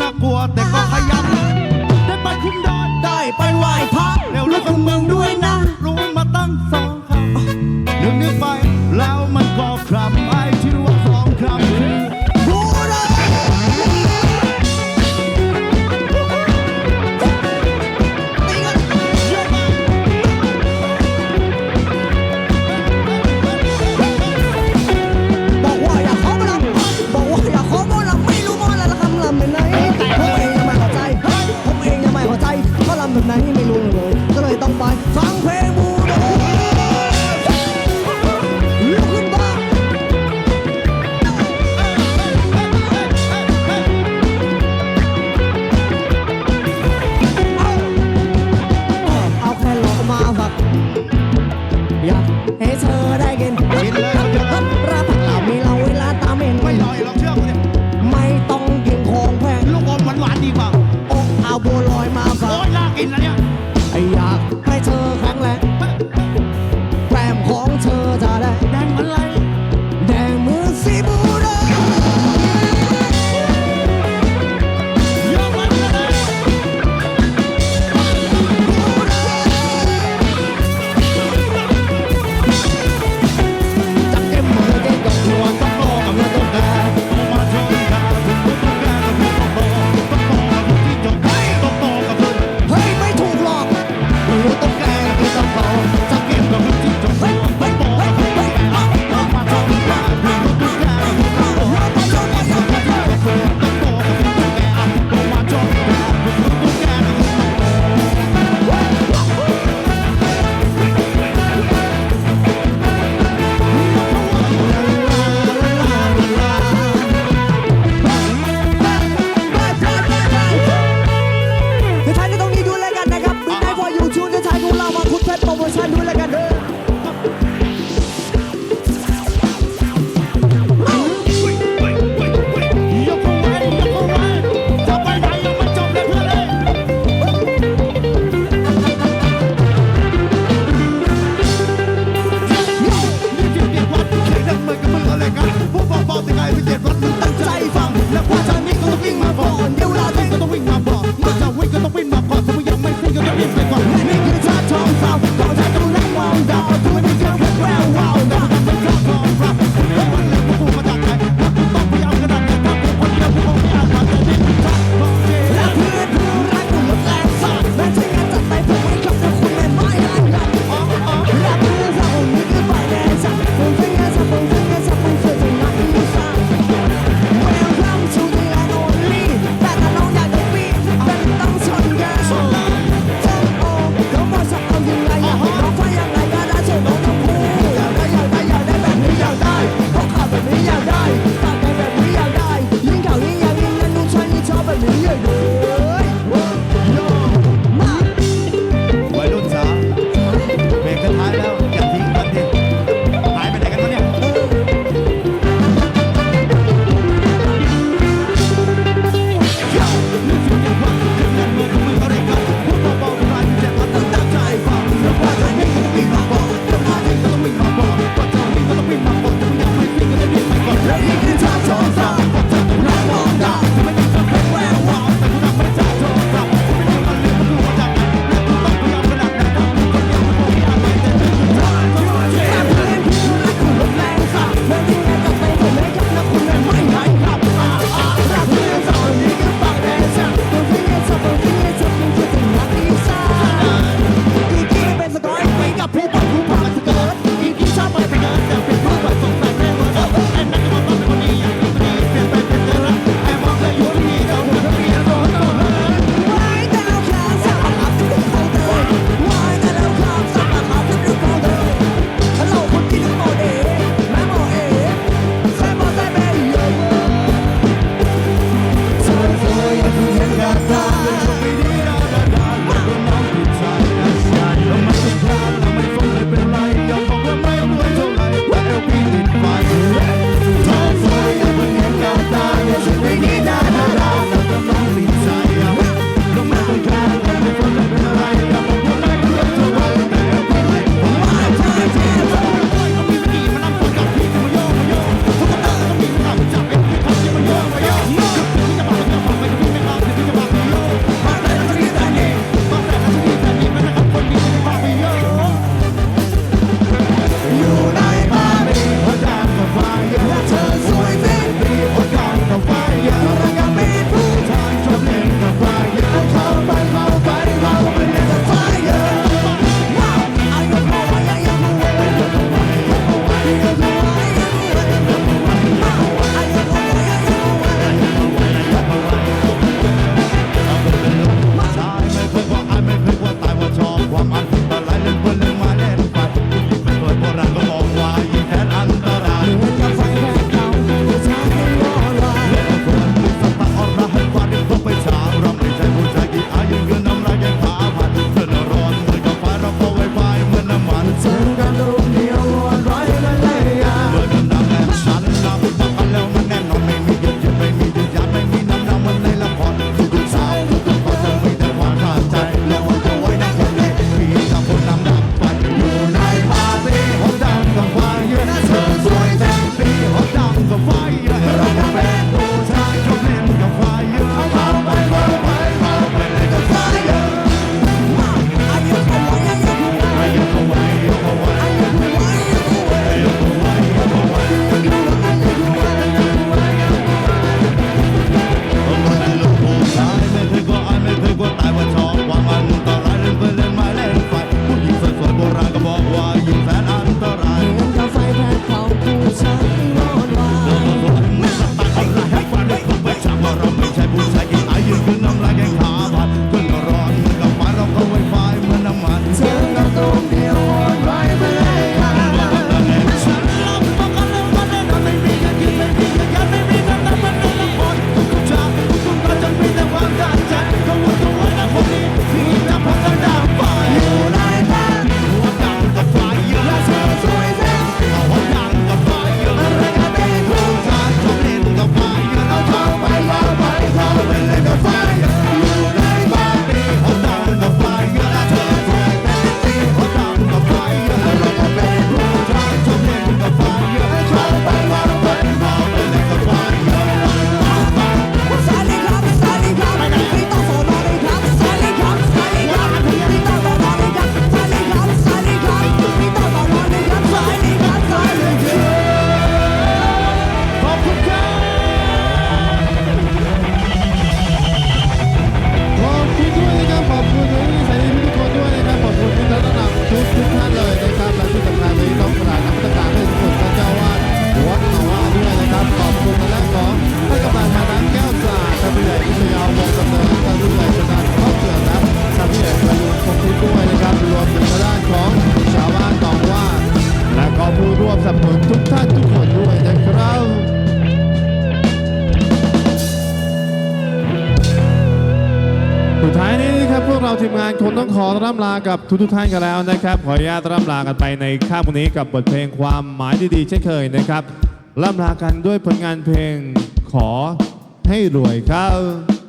น่ากลัวแต่ก็ขยันได้ไปคุ้มดอนได้ไปไหว้พระแล้วแล้วก็เมือง ท่านทุกคนด้วยนะครับสุดท้ายนี้นะครับพวกเราทีมงานคงต้องขอร่ำลากับทุกทุกท่านกันแล้วนะครับ ขออนุญาตร่ำลากันไปในค่ำวันนี้กับบทเพลงความหมายดีๆเช่นเคยนะครับร่ำลากันด้วยผลงานเพลงขอให้รวยครับ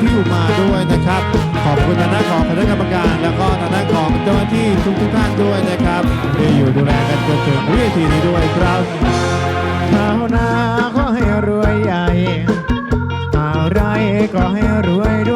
ที่อยู่มาด้วยนะครับ ขอบคุณทางด้านของคณะกรรมการ แล้วก็ทางด้านของเจ้าหน้าที่ทุกทุกท่านด้วยนะครับที่อยู่ดูแลกันจนถึงวิธีนี้ด้วยครับชาวนาก็ให้รวยใหญ่อะไรก็ให้รวยด้วย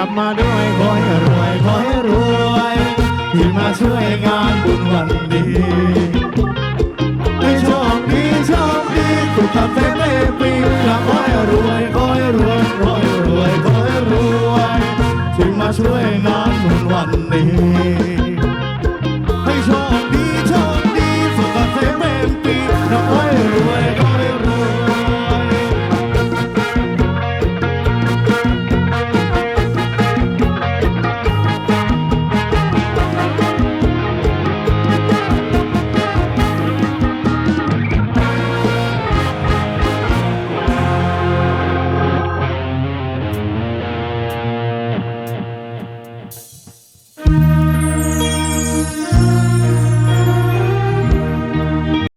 กลับมาด้วยขอให้รวยขอให้รวย ที่มาช่วยงานบุญวันดีให้โชคดีโชคดีสุขภาพเต็มปีกลับขอให้รวยขอให้รวยขอให้รวยขอให้รวย ที่มาช่วยงานบุญวันนี้